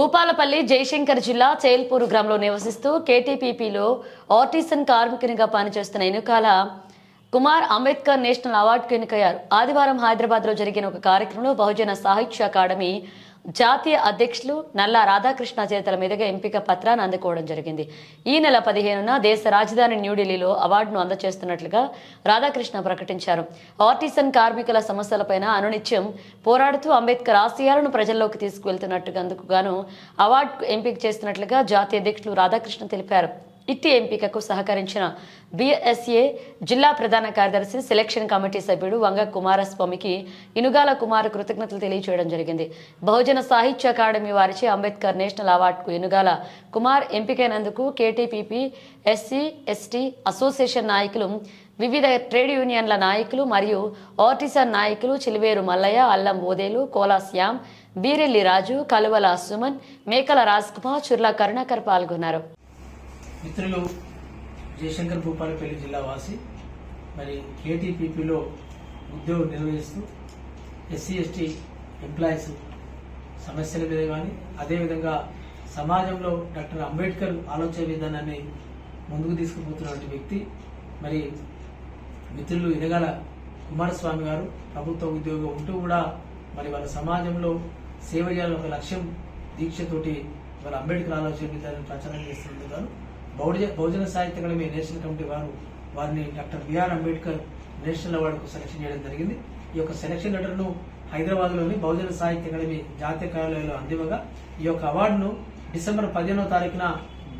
భూపాలపల్లి జయశంకర్ జిల్లా చేల్పూరు గ్రామంలో నివసిస్తూ కేటీపీపీలో ఆర్టిసన్ కార్మికునిగా పనిచేస్తున్న ఎన్నికల కుమార్ అంబేద్కర్ నేషనల్ అవార్డుకు ఎన్నికయ్యారు. ఆదివారం హైదరాబాద్లో జరిగిన ఒక కార్యక్రమంలో బహుజన సాహిత్య అకాడమీ జాతీయ అధ్యక్షులు నల్లా రాధాకృష్ణ చేతల మీదుగా ఎంపిక పత్రాన్ని అందుకోవడం జరిగింది. ఈ నెల పదిహేనున దేశ రాజధాని న్యూఢిల్లీలో అవార్డును అందజేస్తున్నట్లుగా రాధాకృష్ణ ప్రకటించారు. ఆర్టిసన్ కార్మికుల సమస్యలపైన అనునిత్యం పోరాడుతూ అంబేద్కర్ ఆశయాలను ప్రజల్లోకి తీసుకువెళ్తున్నట్టుగా అందుకు గాను అవార్డుకు ఎంపిక చేస్తున్నట్లుగా జాతీయ అధ్యక్షులు రాధాకృష్ణ తెలిపారు. ఇట్టి ఎంపికకు సహకరించిన బిఎస్ఏ జిల్లా ప్రధాన కార్యదర్శి సెలక్షన్ కమిటీ సభ్యుడు వంగ కుమారస్వామికి ఇనుగాల కుమార్ కృతజ్ఞతలు తెలియజేయడం జరిగింది. బహుజన సాహిత్య అకాడమీ వారిచే అంబేద్కర్ నేషనల్ అవార్డుకు ఇనుగాల కుమార్ ఎంపికైనందుకు కేటీపీపీ ఎస్సీ ఎస్టీ అసోసియేషన్ నాయకులు వివిధ ట్రేడ్ యూనియన్ల నాయకులు మరియు ఆర్టిసన్ నాయకులు చిలివేరు మల్లయ్య అల్లం ఓదేలు కోలా శ్యామ్ బీరెల్లి రాజు కలువల సుమన్ మేకల రాజ్ కుమార్ చుర్ల కరుణాకర్ పాల్గొన్నారు. మిత్రులు జయశంకర్ భూపాలపల్లి జిల్లా వాసి మరి కేటీపీపీలో ఉద్యోగం నిర్వహిస్తూ ఎస్సీ ఎస్టీ ఎంప్లాయీస్ సమస్యల మీద కానీ అదేవిధంగా సమాజంలో డాక్టర్ అంబేద్కర్ ఆలోచన విధానాన్ని ముందుకు తీసుకుపోతున్నటువంటి వ్యక్తి మరి మిత్రులు ఎదగాల కుమారస్వామి గారు ప్రభుత్వ ఉద్యోగం ఉంటూ కూడా మరి వాళ్ళ సమాజంలో సేవ చేయాలని ఒక లక్ష్యం దీక్షతోటి వాళ్ళ అంబేద్కర్ ఆలోచన విధానాన్ని ప్రచారం చేస్తున్నందుకు గాను బహుజన సాహిత్య అకాడమీ నేషనల్ కమిటీ వారు వారిని డాక్టర్ బిఆర్ అంబేద్కర్ నేషనల్ అవార్డుకు సెలక్షన్ చేయడం జరిగింది. ఈ యొక్క సెలక్షన్ లెటర్ను హైదరాబాద్లోని బహుజన సాహిత్య అకాడమీ జాతీయ కార్యాలయంలో అందివ్వగా ఈ యొక్క అవార్డును డిసెంబర్ పదిహేనవ తారీఖున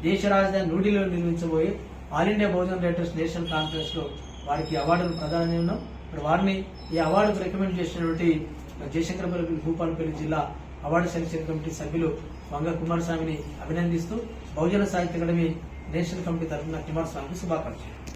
దేశ రాజధాని న్యూఢిల్లీలో నిర్మించబోయే all India Bahujan writers national కాన్ఫరెన్స్లో వారికి అవార్డును ప్రదానం చేయడం ఇప్పుడు వారిని ఈ అవార్డుకు రికమెండ్ చేసినటువంటి జయశంకరపల్లి భూపాలపల్లి జిల్లా అవార్డు సెలక్షన్ కమిటీ సభ్యులు వంగ కుమారస్వామిని అభినందిస్తూ బహుజన సాహిత్య అకాడమీ నేషనల్ కమిటీ తరఫున కుమారస్వామికి శుభాకాంక్షలు.